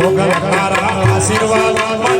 મોગલ તારા આશીર્વાદ.